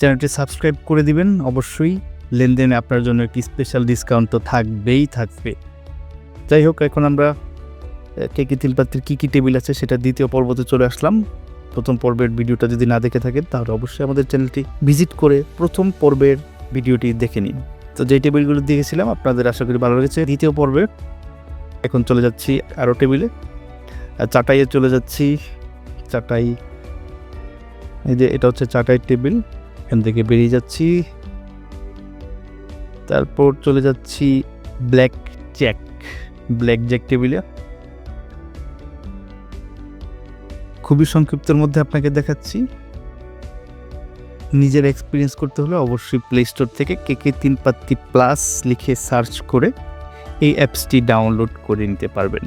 চ্যানেলটি সাবস্ক্রাইব করে দিবেন। অবশ্যই লেনদেনে আপনার জন্য একটি স্পেশাল ডিসকাউন্ট তো থাকবেই থাকবে। যাই হোক, এখন আমরা কে কি তিলপাত্রের কী কী টেবিল আছে সেটা দ্বিতীয় পর্বতে চলে আসলাম। প্রথম পর্বের ভিডিওটা যদি না দেখে থাকেন, তাহলে অবশ্যই আমাদের চ্যানেলটি ভিজিট করে প্রথম পর্বের ভিডিওটি দেখে নিন। তো যেই টেবিলগুলো দিয়েছিলাম আপনাদের আশা করি ভালো লেগেছে। দ্বিতীয় পর্বে, এখন চলে যাচ্ছি আরও টেবিলে চাটাইয়ে চলে যাচ্ছি। চাটাই, এই যে এটা হচ্ছে চাটাই টেবিল এখান থেকে বেরিয়ে যাচ্ছি। তারপর চলে যাচ্ছি ব্ল্যাক জ্যাক ব্ল্যাক জ্যাক টেবিলে। খুবই সংক্ষিপ্তের মধ্যে আপনাকে দেখাচ্ছি। নিজের এক্সপিরিয়েন্স করতে হলে অবশ্যই প্লে স্টোর থেকে কে কে তিন পাত্তি প্লাস লিখে সার্চ করে এই অ্যাপসটি ডাউনলোড করে নিতে পারবেন।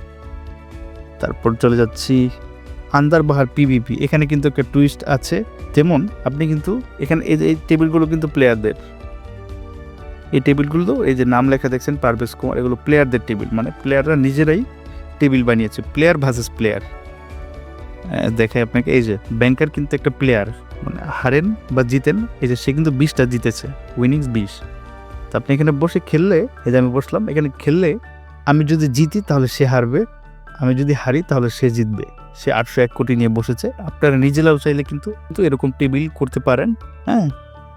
তারপর চলে যাচ্ছি আন্দারবাহার পিভিপি এখানে কিন্তু একটা টুইস্ট আছে। যেমন আপনি কিন্তু এখানে এই যে, এই টেবিলগুলো কিন্তু প্লেয়ারদের এই টেবিলগুলো এই যে নাম লেখা দেখছেন পারভেজ কুমার, এগুলো প্লেয়ারদের টেবিল মানে প্লেয়াররা নিজেরাই টেবিল বানিয়েছে প্লেয়ার ভার্সেস প্লেয়ার দেখায় আপনাকে, এই যে ব্যাংকার কিন্তু একটা প্লেয়ার মানে হারেন বা জিতেন, এই যে সে কিন্তু বিশটা জিতেছে উইনিংস বিশ। তো আপনি এখানে বসে খেললে, এই যে আমি বসলাম, এখানে খেললে আমি যদি জিতি তাহলে সে হারবে আমি যদি হারি তাহলে সে জিতবে। সে আটশো এক কোটি নিয়ে বসেছে। আপনারা নিজেরাও চাইলে কিন্তু কিন্তু এরকম টেবিল করতে পারেন হ্যাঁ?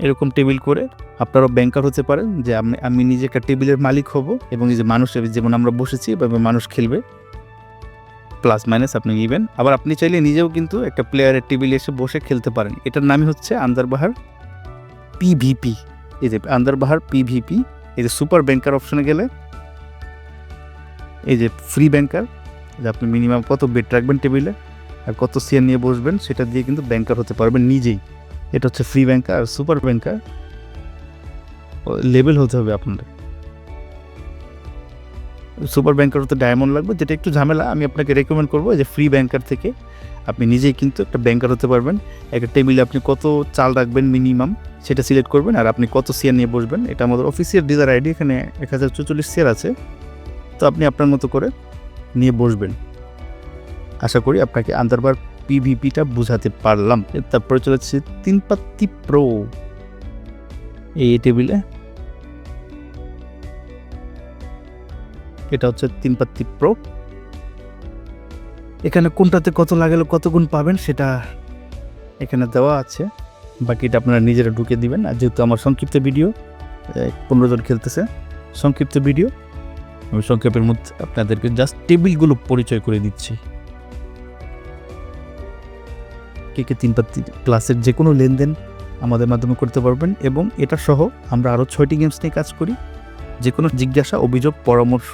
এরকম টেবিল করে আপনারাও ব্যাংকার হতে পারেন যে আমি আমি নিজে একটা টেবিলের মালিক হব এবং এই যে মানুষ যেমন আমরা বসেছি, এভাবে মানুষ খেলবে। প্লাস মাইনাস আপনি নিবেন। আবার আপনি চাইলে নিজেও কিন্তু একটা প্লেয়ারের টেবিলে এসে বসে খেলতে পারেন। এটার নামই হচ্ছে আন্দারবাহার পিভিপি এই যে আন্দারবাহার পিভিপি এই যে সুপার ব্যাংকার অপশনে গেলে, এই যে ফ্রি ব্যাংকার যে আপনি মিনিমাম কত বেড রাখবেন টেবিলে আর কত শেয়ার নিয়ে বসবেন, সেটা দিয়ে কিন্তু ব্যাংকার হতে পারবেন নিজেই। এটা হচ্ছে ফ্রি ব্যাংকার আর সুপার ব্যাংকার লেভেল হতে হবে আপনাদের। সুপার ব্যাংকার হতে ডায়মন্ড লাগবে, যেটা একটু ঝামেলা, আমি আপনাকে রেকমেন্ড করব যে ফ্রি ব্যাংকার থেকে আপনি নিজেই কিন্তু একটা ব্যাংকার হতে পারবেন। একটা টেবিলে আপনি কত চাল রাখবেন মিনিমাম সেটা সিলেক্ট করবেন আর আপনি কত শেয়ার নিয়ে বসবেন। এটা আমাদের অফিসিয়াল ডিজার আইডি এখানে এক হাজার চৌচল্লিশ শেয়ার আছে। তো আপনি আপনার মতো করে নিয়ে বসবেন। আশা করি আপনাকে আন্দারবার পিভিপিটা বুঝাতে পারলাম। তারপরে চলেছে তিন পাত্তি প্রো এই টেবিলে এটা হচ্ছে তিন পাত্তি প্রো এখানে কোনটাতে কত লাগালে কত গুণ পাবেন সেটা এখানে দেওয়া আছে। বাকিটা আপনারা নিজেরা ঢুকে দিবেন। আর যেহেতু আমার সংক্ষিপ্ত ভিডিও পনেরো জন খেলতেছে, সংক্ষিপ্ত ভিডিও আমি সংক্ষেপের মধ্যে আপনাদেরকে জাস্ট টেবিলগুলো পরিচয় করে দিচ্ছি। কে কে তিন পাত্তি ক্লাসের যে কোনো লেনদেন আমাদের মাধ্যমে করতে পারবেন এবং এটা সহ আমরা আরও ছয়টি গেমস নিয়ে কাজ করি। যে কোনো জিজ্ঞাসা, অভিযোগ, পরামর্শ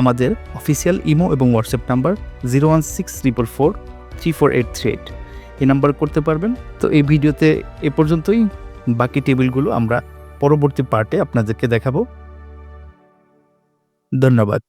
আমাদের অফিসিয়াল ইমো এবং WhatsApp number zero one six triple four three four eight three eight এই নাম্বার করতে পারবেন। তো এই ভিডিওতে এ পর্যন্তই। বাকি টেবিলগুলো আমরা পরবর্তী পার্টে আপনাদেরকে দেখাবো। ধন্যবাদ।